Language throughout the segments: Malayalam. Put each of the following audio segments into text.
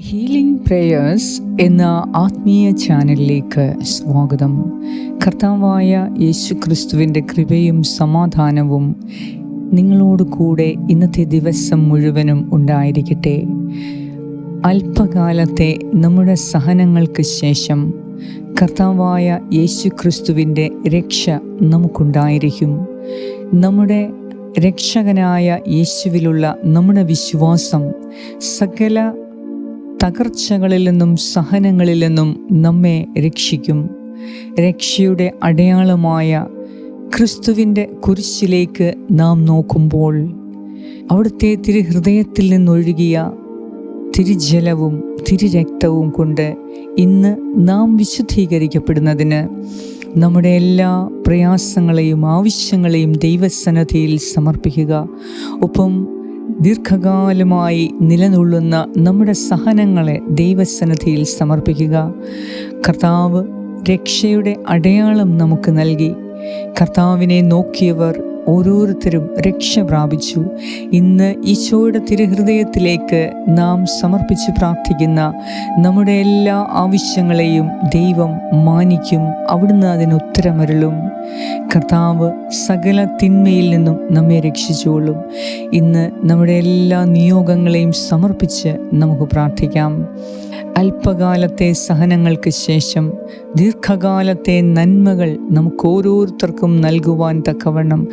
ഹീലിംഗ് പ്രേയേഴ്സ് എന്ന ആത്മീയ ചാനലിലേക്ക് സ്വാഗതം. കർത്താവായ യേശു ക്രിസ്തുവിന്റെ കൃപയും സമാധാനവും നിങ്ങളോട് കൂടെ ഇന്നത്തെ ദിവസം മുഴുവനും ഉണ്ടായിരിക്കട്ടെ. അല്പകാലത്തെ നമ്മുടെ സഹനങ്ങൾക്ക് ശേഷം കർത്താവായ യേശു ക്രിസ്തുവിന്റെ രക്ഷ നമുക്കുണ്ടായിരിക്കും. നമ്മുടെ രക്ഷകനായ യേശുവിലുള്ള നമ്മുടെ വിശ്വാസം സകല തകർച്ചകളിൽ നിന്നും സഹനങ്ങളിൽ നിന്നും നമ്മെ രക്ഷിക്കും. രക്ഷയുടെ അടയാളമായ ക്രിസ്തുവിന്റെ കുരിശിലേക്ക് നാം നോക്കുമ്പോൾ അവിടുത്തെ തിരുഹൃദയത്തിൽ നിന്നൊഴുകിയ തിരുജലവും തിരുരക്തവും കൊണ്ട് ഇന്ന് നാം വിശുദ്ധീകരിക്കപ്പെടുന്നതിന് നമ്മുടെ എല്ലാ പ്രയാസങ്ങളെയും ആവശ്യങ്ങളെയും ദൈവസന്നദ്ധിയിൽ സമർപ്പിക്കുക. ഒപ്പം ദീർഘകാലമായി നിലനിള്ളുന്ന നമ്മുടെ സഹനങ്ങളെ ദൈവസന്നദ്ധിയിൽ സമർപ്പിക്കുക. കർത്താവ് രക്ഷയുടെ അടയാളം നമുക്ക് നൽകി. കർത്താവിനെ നോക്കിയവർ ഓരോരുത്തരും രക്ഷ പ്രാപിച്ചു. ഇന്ന് ഈശോയുടെ തിരുഹൃദയത്തിലേക്ക് നാം സമർപ്പിച്ച് പ്രാർത്ഥിക്കുന്ന നമ്മുടെ എല്ലാ ആവശ്യങ്ങളെയും ദൈവം മാനിക്കും. അവിടുന്ന് അതിന് ഉത്തരമരുളും. കർത്താവ് സകല തിന്മയിൽ നിന്നും നമ്മെ രക്ഷിച്ചുകൊള്ളും ഇന്ന് നമ്മുടെ എല്ലാ നിയോഗങ്ങളെയും സമർപ്പിച്ച് നമുക്ക് പ്രാർത്ഥിക്കാം. അല്പകാലത്തെ സഹനങ്ങൾക്ക് ശേഷം ദീർഘകാലത്തെ നന്മകൾ നമുക്ക് ഓരോരുത്തർക്കും നൽകുവാൻ തക്കവണ്ണം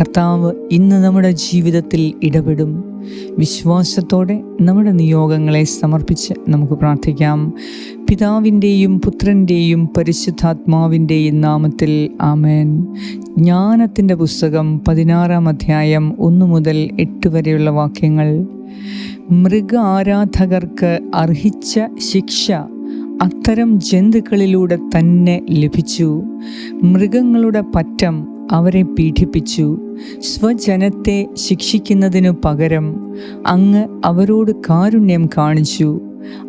കർത്താവ് ഇന്ന് നമ്മുടെ ജീവിതത്തിൽ ഇടപെടും. വിശ്വാസത്തോടെ നമ്മുടെ നിയോഗങ്ങളെ സമർപ്പിച്ച് നമുക്ക് പ്രാർത്ഥിക്കാം. പിതാവിന്റെയും പുത്രന്റെയും പരിശുദ്ധാത്മാവിന്റെയും നാമത്തിൽ ആമേൻ. ജ്ഞാനത്തിന്റെ പുസ്തകം പതിനാറാം അധ്യായം ഒന്നു മുതൽ എട്ട് വരെയുള്ള വാക്യങ്ങൾ. മൃഗ ആരാധകർക്ക് അർഹിച്ച ശിക്ഷ അത്തരം ജന്തുക്കളിലൂടെ തന്നെ ലഭിച്ചു. മൃഗങ്ങളുടെ പറ്റം അവരെ പീഡിപ്പിച്ചു. സ്വജനത്തെ ശിക്ഷിക്കുന്നതിനു പകരം അങ്ങ് അവരോട് കാരുണ്യം കാണിച്ചു.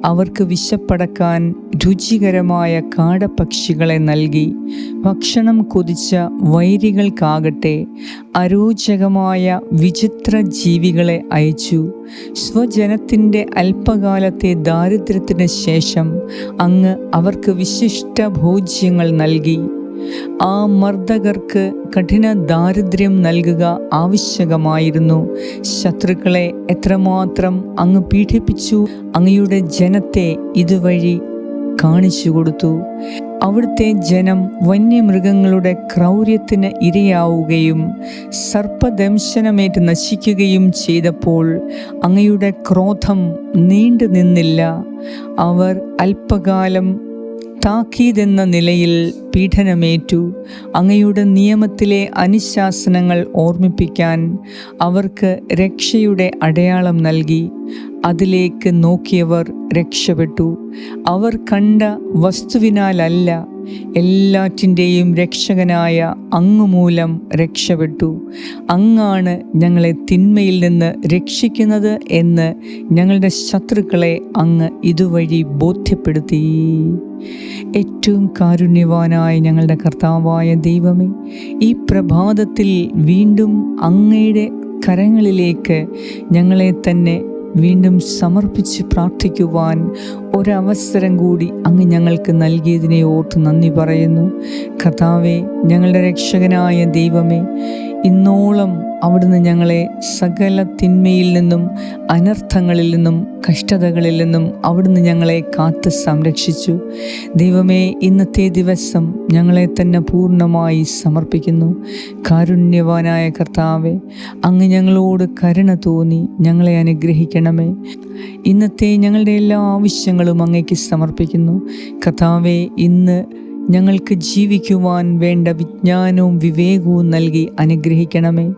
അവർക്ക് വിശപ്പടക്കാൻ രുചികരമായ കാടപക്ഷികളെ നൽകി ഭക്ഷണം കൊതിച്ച വൈരികൾക്കാകട്ടെ അരോചകമായ വിചിത്ര ജീവികളെ അയച്ചു. സ്വജനത്തിന്റെ അല്പകാലത്തെ ദാരിദ്ര്യത്തിന് ശേഷം അങ്ങ് അവർക്ക് വിശിഷ്ട ഭോജ്യങ്ങൾ നൽകി. ആ മർദ്ദകർക്ക് കഠിന ദാരിദ്ര്യം നൽകുക ആവശ്യകമായിരുന്നു. ശത്രുക്കളെ എത്രമാത്രം അങ്ങ് പീഡിപ്പിച്ചു അങ്ങയുടെ ജനത്തെ ഇതുവഴി കാണിച്ചു കൊടുത്തു. അവിടുത്തെ ജനം വന്യമൃഗങ്ങളുടെ ക്രൗര്യത്തിന് ഇരയാവുകയും സർപ്പദംശനമേറ്റ് നശിക്കുകയും ചെയ്തപ്പോൾ അങ്ങയുടെ ക്രോധം നീണ്ടു നിന്നില്ല അവർ അല്പകാലം താക്കീതെന്ന നിലയിൽ പീഡനമേറ്റു. അങ്ങയുടെ നിയമത്തിലെ അനുശാസനങ്ങൾ ഓർമ്മിപ്പിക്കാൻ അവർക്ക് രക്ഷയുടെ അടയാളം നൽകി. അതിലേക്ക് നോക്കിയവർ രക്ഷപ്പെട്ടു. അവർ കണ്ട വസ്തുവിനാലല്ല എല്ലാറ്റിന്റെയും രക്ഷകനായ അങ്ങ് മൂലം രക്ഷപ്പെട്ടു. അങ്ങാണ് ഞങ്ങളെ തിന്മയിൽ നിന്ന് രക്ഷിക്കുന്നത് എന്ന് ഞങ്ങളുടെ ശത്രുക്കളെ അങ്ങ് ഇതുവഴി ബോധ്യപ്പെടുത്തി. ഏറ്റവും കാരുണ്യവാനായ ഞങ്ങളുടെ കർത്താവായ ദൈവമേ ഈ പ്രഭാതത്തിൽ വീണ്ടും അങ്ങയുടെ കരങ്ങളിലേക്ക് ഞങ്ങളെ തന്നെ വീണ്ടും സമർപ്പിച്ച് പ്രാർത്ഥിക്കുവാൻ ഒരവസരം കൂടി അങ്ങ് ഞങ്ങൾക്ക് നൽകിയതിനെ ഓർത്ത് നന്ദി പറയുന്നു. കഥാവെ ഞങ്ങളുടെ രക്ഷകനായ ദൈവമേ ഇന്നോളം അവിടുന്ന് ഞങ്ങളെ സകല തിന്മയിൽ നിന്നും അനർത്ഥങ്ങളിൽ നിന്നും കഷ്ടതകളിൽ നിന്നും അവിടുന്ന് ഞങ്ങളെ കാത്ത് സംരക്ഷിച്ചു. ദൈവമേ ഇന്നത്തെ ദിവസം ഞങ്ങളെ തന്നെ പൂർണമായി സമർപ്പിക്കുന്നു. കാരുണ്യവാനായ കർത്താവെ അങ്ങ് ഞങ്ങളോട് കരുണ തോന്നി ഞങ്ങളെ അനുഗ്രഹിക്കണമേ. ഇന്നത്തെ ഞങ്ങളുടെ എല്ലാ ആവശ്യങ്ങളും അങ്ങേക്ക് സമർപ്പിക്കുന്നു. കഥാവെ ഇന്ന് ഞങ്ങൾക്ക് ജീവിക്കുവാൻ വേണ്ട വിജ്ഞാനവും വിവേകവും നൽകി അനുഗ്രഹിക്കണമേ.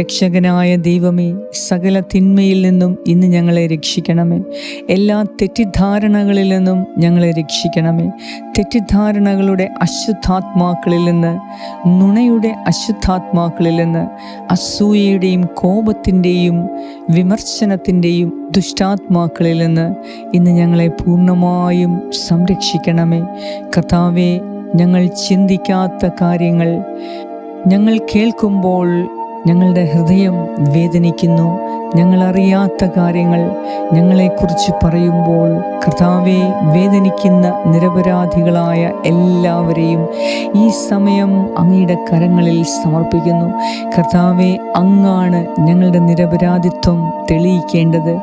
രക്ഷകനായ ദൈവമേ സകല തിന്മയിൽ നിന്നും ഇന്ന് ഞങ്ങളെ രക്ഷിക്കണമേ. എല്ലാ തെറ്റിദ്ധാരണകളിൽ നിന്നും ഞങ്ങളെ രക്ഷിക്കണമേ. തെറ്റിദ്ധാരണകളുടെ അശുദ്ധാത്മാക്കളിൽ നിന്ന് നുണയുടെ അശുദ്ധാത്മാക്കളിൽ നിന്ന് അസൂയയുടെയും കോപത്തിന്റെയും വിമർശനത്തിന്റെയും ദുഷ്ടാത്മാക്കളിൽ നിന്ന് ഇന്ന് ഞങ്ങളെ പൂർണമായും സംരക്ഷിക്കണമേ. കർത്താവെ ഞങ്ങൾ ചിന്തിക്കാത്ത കാര്യങ്ങൾ. ഞങ്ങൾ കേൾക്കുമ്പോൾ ഞങ്ങളുടെ ഹൃദയം വേദനിക്കുന്നു. ഞങ്ങളറിയാത്ത കാര്യങ്ങൾ ഞങ്ങളെക്കുറിച്ച് പറയുമ്പോൾ കർത്താവെ വേദനിക്കുന്ന നിരപരാധികളായ എല്ലാവരെയും ഈ സമയം അങ്ങയുടെ കരങ്ങളിൽ സമർപ്പിക്കുന്നു. കർത്താവെ അങ്ങാണ് ഞങ്ങളുടെ നിരപരാധിത്വം തെളിയിക്കേണ്ടത്.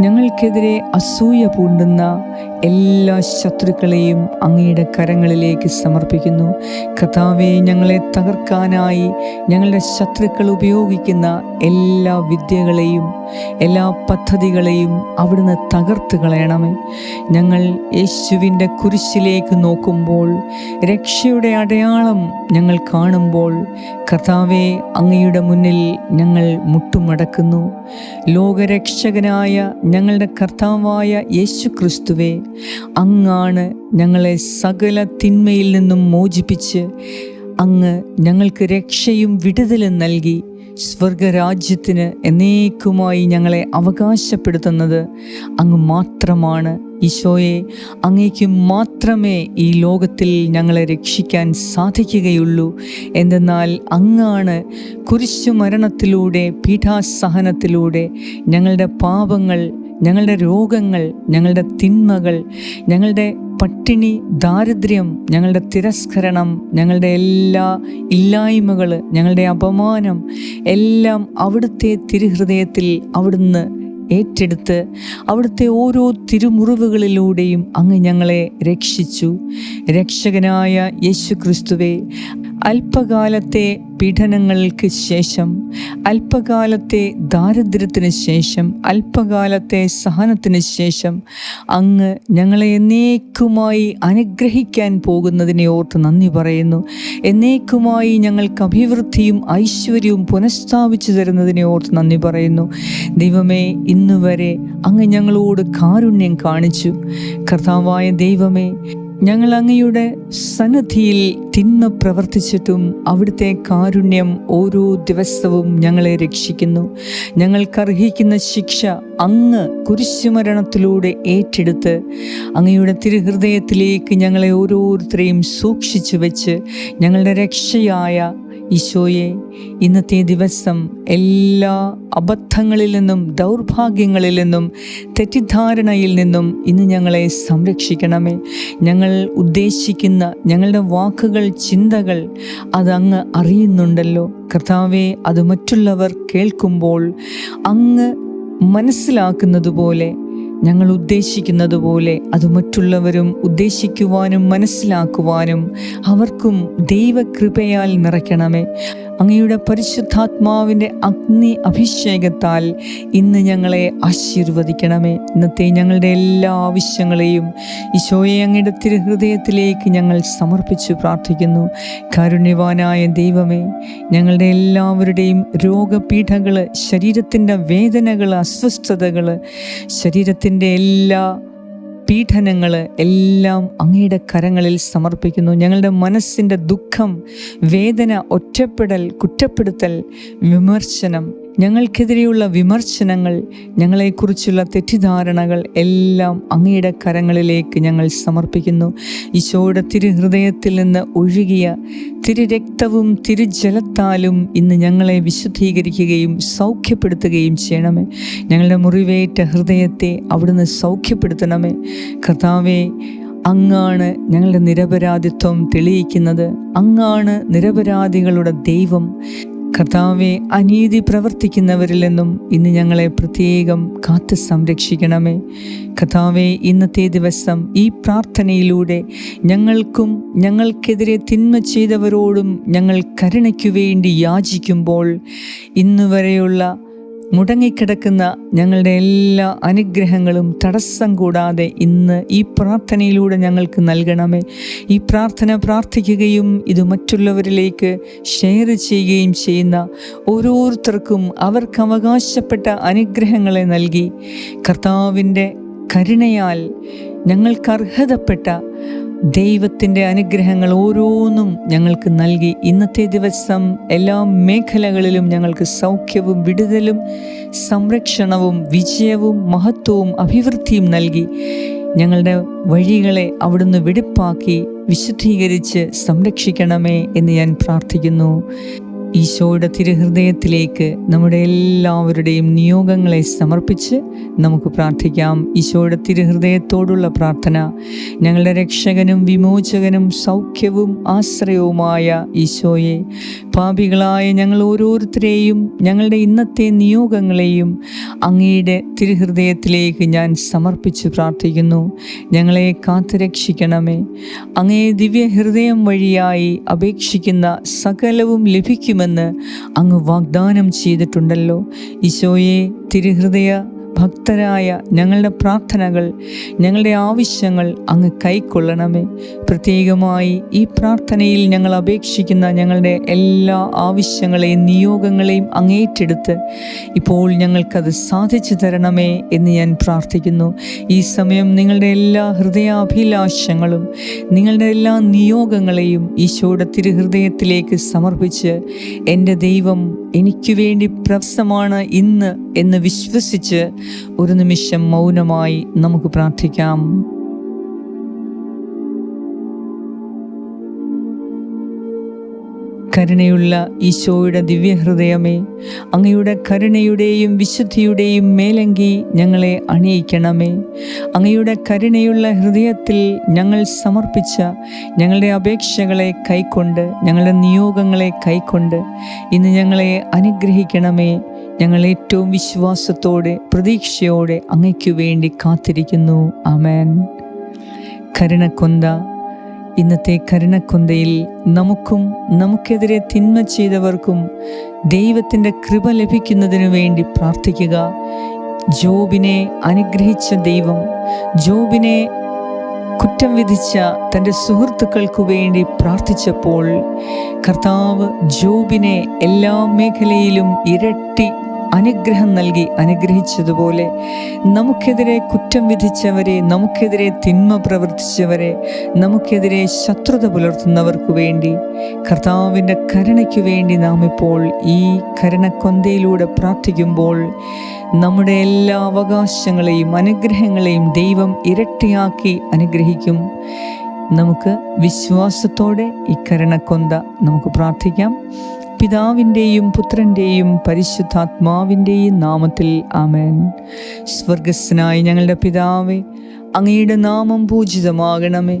ഞങ്ങൾക്കെതിരെ അസൂയ പൂണ്ടുന്ന എല്ലാ ശത്രുക്കളെയും അങ്ങയുടെ കരങ്ങളിലേക്ക് സമർപ്പിക്കുന്നു. കഥാവെ ഞങ്ങളെ തകർക്കാനായി ഞങ്ങളുടെ ശത്രുക്കൾ ഉപയോഗിക്കുന്ന എല്ലാ വിദ്യകളെയും എല്ലാ പദ്ധതികളെയും അവിടുന്ന് തകർത്ത് കളയണമേ. ഞങ്ങൾ യേശുവിന്റെ കുരിശിലേക്ക് നോക്കുമ്പോൾ രക്ഷയുടെ അടയാളം ഞങ്ങൾ കാണുമ്പോൾ കർത്താവെ അങ്ങയുടെ മുന്നിൽ ഞങ്ങൾ മുട്ടുമടക്കുന്നു. ലോകരക്ഷകനായ ഞങ്ങളുടെ കർത്താവായ യേശു ക്രിസ്തുവെ അങ്ങാണ് ഞങ്ങളെ സകല തിന്മയിൽ നിന്നും മോചിപ്പിച്ച് അങ്ങ് ഞങ്ങൾക്ക് രക്ഷയും വിടുതലും നൽകി സ്വർഗരാജ്യത്തിന് എന്നേക്കുമായി ഞങ്ങളെ അവകാശപ്പെടുത്തുന്നത് അങ്ങ് മാത്രമാണ്. ഈശോയെ അങ്ങേക്ക് മാത്രമേ ഈ ലോകത്തിൽ ഞങ്ങളെ രക്ഷിക്കാൻ സാധിക്കുകയുള്ളൂ. എന്തെന്നാൽ അങ്ങാണ് കുരിശു മരണത്തിലൂടെ പീഠാസഹനത്തിലൂടെ ഞങ്ങളുടെ പാപങ്ങൾ ഞങ്ങളുടെ രോഗങ്ങൾ ഞങ്ങളുടെ തിന്മകൾ ഞങ്ങളുടെ പട്ടിണി ദാരിദ്ര്യം ഞങ്ങളുടെ തിരസ്കരണം ഞങ്ങളുടെ എല്ലാ ഇല്ലായ്മകൾ ഞങ്ങളുടെ അപമാനം എല്ലാം അവിടുത്തെ തിരുഹൃദയത്തിൽ അവിടുന്ന് ഏറ്റെടുത്ത് അവിടുത്തെ ഓരോ തിരുമുറിവുകളിലൂടെയും അങ്ങ് ഞങ്ങളെ രക്ഷിച്ചു. രക്ഷകനായ യേശു ക്രിസ്തുവെ അല്പകാലത്തെ പീഡനങ്ങൾക്ക് ശേഷം അല്പകാലത്തെ ദാരിദ്ര്യത്തിന് ശേഷം അല്പകാലത്തെ സഹനത്തിന് ശേഷം അങ്ങ് ഞങ്ങളെ എന്നേക്കുമായി അനുഗ്രഹിക്കാൻ പോകുന്നതിനെ ഓർത്ത് നന്ദി പറയുന്നു. എന്നേക്കുമായി ഞങ്ങൾക്ക് അഭിവൃദ്ധിയും ഐശ്വര്യവും പുനഃസ്ഥാപിച്ചു തരുന്നതിനെ ഓർത്ത് നന്ദി പറയുന്നു. ദൈവമേ ഇന്നുവരെ അങ്ങ് ഞങ്ങളോട് കാരുണ്യം കാണിച്ചു. കർത്താവായ ദൈവമേ ഞങ്ങൾ അങ്ങയുടെ സന്നദ്ധിയിൽ തിന്മ പ്രവർത്തിച്ചിട്ടും അവിടുത്തെ കാരുണ്യം ഓരോ ദിവസവും ഞങ്ങളെ രക്ഷിക്കുന്നു. ഞങ്ങൾക്കർഹിക്കുന്ന ശിക്ഷ അങ്ങ് കുരിശുമരണത്തിലൂടെ ഏറ്റെടുത്ത് അങ്ങയുടെ തിരുഹൃദയത്തിലേക്ക് ഞങ്ങളെ ഓരോരുത്തരെയും സൂക്ഷിച്ചു വെച്ച് ഞങ്ങളുടെ രക്ഷയായ ഈശോയെ ഇന്നത്തെ ദിവസം എല്ലാ അബദ്ധങ്ങളിൽ നിന്നും ദൗർഭാഗ്യങ്ങളിൽ നിന്നും തെറ്റിദ്ധാരണയിൽ നിന്നും ഇന്ന് ഞങ്ങളെ സംരക്ഷിക്കണമേ. ഞങ്ങൾ ഉദ്ദേശിക്കുന്ന ഞങ്ങളുടെ വാക്കുകൾ ചിന്തകൾ അതങ്ങ് അറിയുന്നുണ്ടല്ലോ. കർത്താവെ അത് മറ്റുള്ളവർ കേൾക്കുമ്പോൾ അങ്ങ് മനസ്സിലാക്കുന്നത് പോലെ ഞങ്ങൾ ഉദ്ദേശിക്കുന്നത് പോലെ അത് മറ്റുള്ളവരും ഉദ്ദേശിക്കുവാനും മനസ്സിലാക്കുവാനും അവർക്കും ദൈവകൃപയാൽ നിറയ്ക്കണമേ. അങ്ങയുടെ പരിശുദ്ധാത്മാവിന്റെ അഗ്നി അഭിഷേകത്താൽ ഇന്ന് ഞങ്ങളെ ആശീർവദിക്കണമേ. ഇന്നത്തെ ഞങ്ങളുടെ എല്ലാ ആവശ്യങ്ങളെയും ഈശോയെ അങ്ങയുടെ തിരുഹൃദയത്തിലേക്ക് ഞങ്ങൾ സമർപ്പിച്ചു പ്രാർത്ഥിക്കുന്നു. കാരുണ്യവാനായ ദൈവമേ ഞങ്ങളുടെ എല്ലാവരുടെയും രോഗപീഠകൾ ശരീരത്തിന്റെ വേദനകൾ അസ്വസ്ഥതകൾ ശരീരത്തിന്റെ എല്ലാ പീഡനങ്ങൾ എല്ലാം അങ്ങയുടെ കരങ്ങളിൽ സമർപ്പിക്കുന്നു. ഞങ്ങളുടെ മനസ്സിന്റെ ദുഃഖം വേദന ഒറ്റപ്പെടൽ കുറ്റപ്പെടുത്തൽ വിമർശനം ഞങ്ങൾക്കെതിരെയുള്ള വിമർശനങ്ങൾ ഞങ്ങളെക്കുറിച്ചുള്ള തെറ്റിദ്ധാരണകൾ എല്ലാം അങ്ങയുടെ കരങ്ങളിലേക്ക് ഞങ്ങൾ സമർപ്പിക്കുന്നു. ഈശോയുടെ തിരുഹൃദയത്തിൽ നിന്ന് ഒഴുകിയ തിരുരക്തവും തിരുജലത്താലും ഇന്ന് ഞങ്ങളെ വിശുദ്ധീകരിക്കുകയും സൗഖ്യപ്പെടുത്തുകയും ചെയ്യണമേ. ഞങ്ങളുടെ മുറിവേറ്റ ഹൃദയത്തെ അവിടുന്ന് സൗഖ്യപ്പെടുത്തണമേ. കർത്താവെ അങ്ങാണ് ഞങ്ങളുടെ നിരപരാധിത്വം തെളിയിക്കുന്നത്. അങ്ങാണ് നിരപരാധികളുടെ ദൈവം. കർത്താവെ അനീതി പ്രവർത്തിക്കുന്നവരിൽ നിന്നും ഇന്ന് ഞങ്ങളെ പ്രത്യേകം കാത്ത് സംരക്ഷിക്കണമേ. കർത്താവെ ഇന്നത്തെ ദിവസം ഈ പ്രാർത്ഥനയിലൂടെ ഞങ്ങൾക്കും ഞങ്ങൾക്കെതിരെ തിന്മ ചെയ്തവരോടും ഞങ്ങൾ കരുണയ്ക്കു വേണ്ടി യാചിക്കുമ്പോൾ ഇന്നുവരെയുള്ള മുടങ്ങിക്കിടക്കുന്ന ഞങ്ങളുടെ എല്ലാ അനുഗ്രഹങ്ങളും തടസ്സം കൂടാതെ ഇന്ന് ഈ പ്രാർത്ഥനയിലൂടെ ഞങ്ങൾക്ക് നൽകണമേ. ഈ പ്രാർത്ഥന പ്രാർത്ഥിക്കുകയും ഇത് മറ്റുള്ളവരിലേക്ക് ഷെയർ ചെയ്യുകയും ചെയ്യുന്ന ഓരോരുത്തർക്കും അവർക്ക് അവകാശപ്പെട്ട അനുഗ്രഹങ്ങളെ നൽകി. കർത്താവിന്റെ കരുണയാൽ ഞങ്ങൾക്ക് അർഹതപ്പെട്ട ദൈവത്തിന്റെ അനുഗ്രഹങ്ങൾ ഓരോന്നും ഞങ്ങൾക്ക് നൽകി ഇന്നത്തെ ദിവസം എല്ലാ മേഖലകളിലും ഞങ്ങൾക്ക് സൗഖ്യവും വിടുതലും സംരക്ഷണവും വിജയവും മഹത്വവും അഭിവൃദ്ധിയും നൽകി ഞങ്ങളുടെ വഴികളെ അവിടുന്ന് വെടിപ്പാക്കി വിശുദ്ധീകരിച്ച് സംരക്ഷിക്കണമേ എന്ന് ഞാൻ പ്രാർത്ഥിക്കുന്നു. ഈശോയുടെ തിരുഹൃദയത്തിലേക്ക് നമ്മുടെ എല്ലാവരുടെയും നിയോഗങ്ങളെ സമർപ്പിച്ച് നമുക്ക് പ്രാർത്ഥിക്കാം. ഈശോയുടെ തിരുഹൃദയത്തോടുള്ള പ്രാർത്ഥന ഞങ്ങളുടെ രക്ഷകനും വിമോചകനും സൗഖ്യവും ആശ്രയവുമായ ഈശോയെ പാപികളായ ഞങ്ങൾ ഓരോരുത്തരെയും ഞങ്ങളുടെ ഇന്നത്തെ നിയോഗങ്ങളെയും അങ്ങയുടെ തിരുഹൃദയത്തിലേക്ക് ഞാൻ സമർപ്പിച്ച് പ്രാർത്ഥിക്കുന്നു. ഞങ്ങളെ കാത്തുരക്ഷിക്കണമേ. അങ്ങേ ദിവ്യഹൃദയം വഴിയായി അപേക്ഷിക്കുന്ന സകലവും ലഭിക്കുമെന്ന് അങ്ങ് വാഗ്ദാനം ചെയ്തിട്ടുണ്ടല്ലോ. ഈശോയെ തിരുഹൃദയ ഭക്തരായ ഞങ്ങളുടെ പ്രാർത്ഥനകൾ ഞങ്ങളുടെ ആവശ്യങ്ങൾ അങ്ങ് കൈക്കൊള്ളണമേ. പ്രത്യേകമായി ഈ പ്രാർത്ഥനയിൽ ഞങ്ങൾ അപേക്ഷിക്കുന്ന ഞങ്ങളുടെ എല്ലാ ആവശ്യങ്ങളെയും നിയോഗങ്ങളെയും അങ്ങേറ്റെടുത്ത് ഇപ്പോൾ ഞങ്ങൾക്കത് സാധിച്ചു തരണമേ എന്ന് ഞാൻ പ്രാർത്ഥിക്കുന്നു. ഈ സമയം നിങ്ങളുടെ എല്ലാ ഹൃദയാഭിലാഷങ്ങളും നിങ്ങളുടെ എല്ലാ നിയോഗങ്ങളെയും ഈശോയുടെ തിരുഹൃദയത്തിലേക്ക് സമർപ്പിച്ച് എന്റെ ദൈവം എനിക്ക് വേണ്ടി പ്രസമാണ് ഇന്ന് എന്ന് വിശ്വസിച്ച് ഒരു നിമിഷം മൗനമായി നമുക്ക് പ്രാർത്ഥിക്കാം. കരുണയുള്ള ഈശോയുടെ ദിവ്യഹൃദയമേ അങ്ങയുടെ കരുണയുടെയും വിശുദ്ധിയുടെയും മേലങ്കി ഞങ്ങളെ അണിയിക്കണമേ. അങ്ങയുടെ കരുണയുള്ള ഹൃദയത്തിൽ ഞങ്ങൾ സമർപ്പിച്ച ഞങ്ങളുടെ അപേക്ഷകളെ കൈക്കൊണ്ട് ഞങ്ങളുടെ നിയോഗങ്ങളെ കൈക്കൊണ്ട് ഇന്ന് ഞങ്ങളെ അനുഗ്രഹിക്കണമേ. ഞങ്ങൾ ഏറ്റവും വിശ്വാസത്തോടെ പ്രതീക്ഷയോടെ അങ്ങയ്ക്കു വേണ്ടി കാത്തിരിക്കുന്നു. അമേൻ കരുണക്കൊന്ത ഇന്നത്തെ കരുണക്കൊന്തയിൽ നമുക്കും നമുക്കെതിരെ തിന്മ ചെയ്തവർക്കും ദൈവത്തിന്റെ കൃപ ലഭിക്കുന്നതിനു വേണ്ടി പ്രാർത്ഥിക്കുക. ജോബിനെ അനുഗ്രഹിച്ച ദൈവം ജോബിനെ കുറ്റം വിധിച്ച തന്റെ സുഹൃത്തുക്കൾക്കു വേണ്ടി പ്രാർത്ഥിച്ചപ്പോൾ കർത്താവ് ജോബിനെ എല്ലാ മേഖലയിലും ഇരട്ടി അനുഗ്രഹം നൽകി അനുഗ്രഹിച്ചതുപോലെ നമുക്കെതിരെ കുറ്റം വിധിച്ചവരെ നമുക്കെതിരെ തിന്മ പ്രവർത്തിച്ചവരെ നമുക്കെതിരെ ശത്രുത പുലർത്തുന്നവർക്കു വേണ്ടി കർത്താവിന്റെ കരുണയ്ക്കു വേണ്ടി നാം ഇപ്പോൾ ഈ കരുണക്കൊന്തയിലൂടെ പ്രാർത്ഥിക്കുമ്പോൾ നമ്മുടെ എല്ലാ അവകാശങ്ങളെയും അനുഗ്രഹങ്ങളെയും ദൈവം ഇരട്ടിയാക്കി അനുഗ്രഹിക്കും. നമുക്ക് വിശ്വാസത്തോടെ ഈ കരുണക്കൊന്ത നമുക്ക് പ്രാർത്ഥിക്കാം. പിതാവിന്റെയും പുത്രന്റെയും പരിശുദ്ധാത്മാവിന്റെയും നാമത്തിൽ ആമേൻ. സ്വർഗസ്നായി ഞങ്ങളുടെ പിതാവേ അങ്ങയുടെ നാമം പൂജിതമാകണമേ.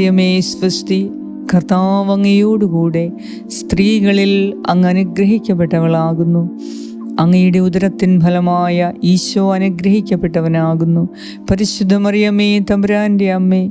മറിയമേ സ്വസ്തി കർത്താവ് അങ്ങയോടുകൂടെ സ്ത്രീകളിൽ അങ്ങ് അനുഗ്രഹിക്കപ്പെട്ടവളാകുന്നു. അങ്ങയുടെ ഉദരത്തിൻ ഫലമായ ഈശോ അനുഗ്രഹിക്കപ്പെട്ടവനാകുന്നു. പരിശുദ്ധ മറിയമേ തമ്പുരാന്റെ അമ്മേ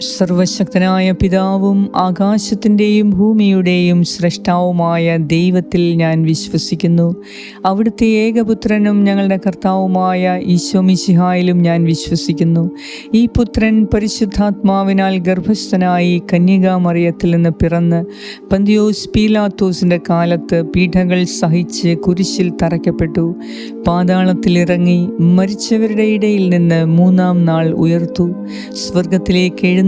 സർവശക്തനായ പിതാവും ആകാശത്തിന്റെയും ഭൂമിയുടെയും സൃഷ്ടാവുമായ ദൈവത്തിൽ ഞാൻ വിശ്വസിക്കുന്നു. അവിടുത്തെ ഏകപുത്രനും ഞങ്ങളുടെ കർത്താവുമായ ഈശോമിശിഹായിലും ഞാൻ വിശ്വസിക്കുന്നു. ഈ പുത്രൻ പരിശുദ്ധാത്മാവിനാൽ ഗർഭസ്ഥനായി കന്യകാമറിയത്തിൽ നിന്ന് പിറന്ന് പന്തിയോസ് പീലാത്തോസിന്റെ കാലത്ത് പീഠകൾ സഹിച്ച് കുരിശിൽ തറയ്ക്കപ്പെട്ടു. പാതാളത്തിലിറങ്ങി മരിച്ചവരുടെ ഇടയിൽ നിന്ന് മൂന്നാം നാൾ ഉയർത്തു. സ്വർഗത്തിലേക്ക് എഴുന്ന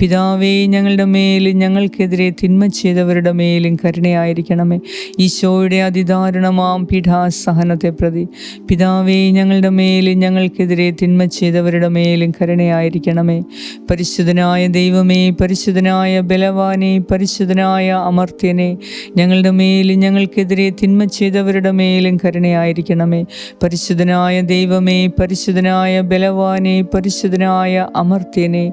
പിതാവേ ഞങ്ങളുടെ മേലും ഞങ്ങൾക്കെതിരെ തിന്മ ചെയ്തവരുടെ മേലും കരുണയായിരിക്കണമേ. ഈശോയുടെ അതിദാരുണമാം പീഠാസഹനത്തെ പ്രതി. പിതാവേ ഞങ്ങളുടെ മേലും ഞങ്ങൾക്കെതിരെ തിന്മ ചെയ്തവരുടെ മേലും കരുണയായിരിക്കണമേ. പരിശുദ്ധനായ ദൈവമേ പരിശുദ്ധനായ ബലവാനെ പരിശുദ്ധനായ അമർത്യനെ ഞങ്ങളുടെ മേലും ഞങ്ങൾക്കെതിരെ തിന്മ ചെയ്തവരുടെ മേലും കരുണയായിരിക്കണമേ. പരിശുദ്ധനായ ദൈവമേ പരിശുദ്ധനായ ബലവാനെ പരിശുദ്ധനായ അമർത്യനെ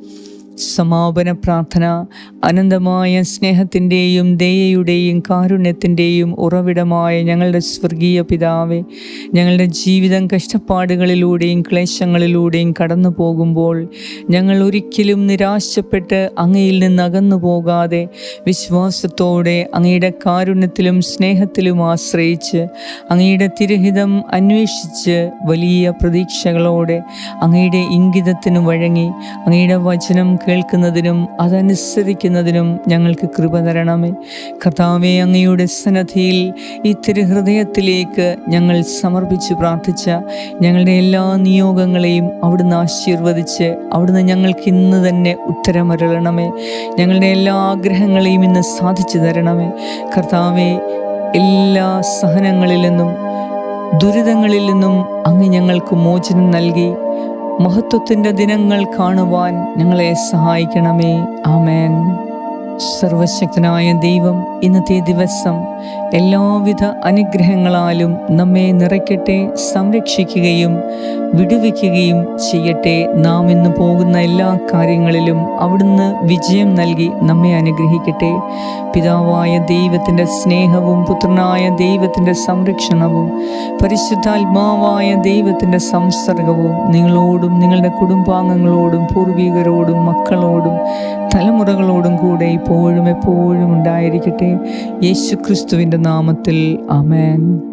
സമാപന പ്രാർത്ഥന അനന്തമായ സ്നേഹത്തിന്റെയും ദയയുടെയും കാരുണ്യത്തിന്റെയും ഉറവിടമായ ഞങ്ങളുടെ സ്വർഗീയ പിതാവെ ഞങ്ങളുടെ ജീവിതം കഷ്ടപ്പാടുകളിലൂടെയും ക്ലേശങ്ങളിലൂടെയും കടന്നു പോകുമ്പോൾ ഞങ്ങൾ ഒരിക്കലും നിരാശപ്പെട്ട് അങ്ങയിൽ നിന്ന് അകന്നു പോകാതെ വിശ്വാസത്തോടെ അങ്ങയുടെ കാരുണ്യത്തിലും സ്നേഹത്തിലും ആശ്രയിച്ച് അങ്ങയുടെ തിരഹിതം അന്വേഷിച്ച് വലിയ പ്രതീക്ഷകളോടെ അങ്ങയുടെ ഇംഗിതത്തിന് വഴങ്ങി അങ്ങയുടെ വചനം കേൾക്കുന്നതിനും അതനുസരിക്കുന്നതിനും ഞങ്ങൾക്ക് കൃപ തരണമേ. കർത്താവെ അങ്ങയുടെ സന്നദ്ധിയിൽ ഈ തിരുഹൃദയത്തിലേക്ക് ഞങ്ങൾ സമർപ്പിച്ച് പ്രാർത്ഥിച്ച ഞങ്ങളുടെ എല്ലാ നിയോഗങ്ങളെയും അവിടുന്ന് ആശീർവദിച്ച് അവിടുന്ന് ഞങ്ങൾക്ക് ഇന്ന് തന്നെ ഉത്തരമരളണമേ. ഞങ്ങളുടെ എല്ലാ ആഗ്രഹങ്ങളെയും ഇന്ന് സാധിച്ചു തരണമേ. കർത്താവെ എല്ലാ സഹനങ്ങളിൽ നിന്നും ദുരിതങ്ങളിൽ നിന്നും അങ്ങ് ഞങ്ങൾക്ക് മോചനം നൽകി. മഹത്വത്തിന്റെ ദിനങ്ങൾ കാണുവാൻ ഞങ്ങളെ സഹായിക്കണമേ. ആമേൻ. സർവശക്തനായ ദൈവം ഇന്നത്തെ ദിവസം എല്ലാവിധ അനുഗ്രഹങ്ങളാലും നമ്മെ നിറയ്ക്കട്ടെ സംരക്ഷിക്കുകയും വിടുവിക്കുകയും ചെയ്യട്ടെ. നാം ഇന്ന് പോകുന്ന എല്ലാ കാര്യങ്ങളിലും അവിടുന്ന് വിജയം നൽകി നമ്മെ അനുഗ്രഹിക്കട്ടെ. പിതാവായ ദൈവത്തിന്റെ സ്നേഹവും പുത്രനായ ദൈവത്തിന്റെ സംരക്ഷണവും പരിശുദ്ധാത്മാവായ ദൈവത്തിന്റെ സംസർഗവും നിങ്ങളോടും നിങ്ങളുടെ കുടുംബാംഗങ്ങളോടും പൂർവികരോടും മക്കളോടും തലമുറകളോടും കൂടെ ഇപ്പോഴും എപ്പോഴും എപ്പോഴും ഉണ്ടായിരിക്കട്ടെ. യേശു ക്രിസ്തുവിന്റെ നാമത്തിൽ. ആമേൻ.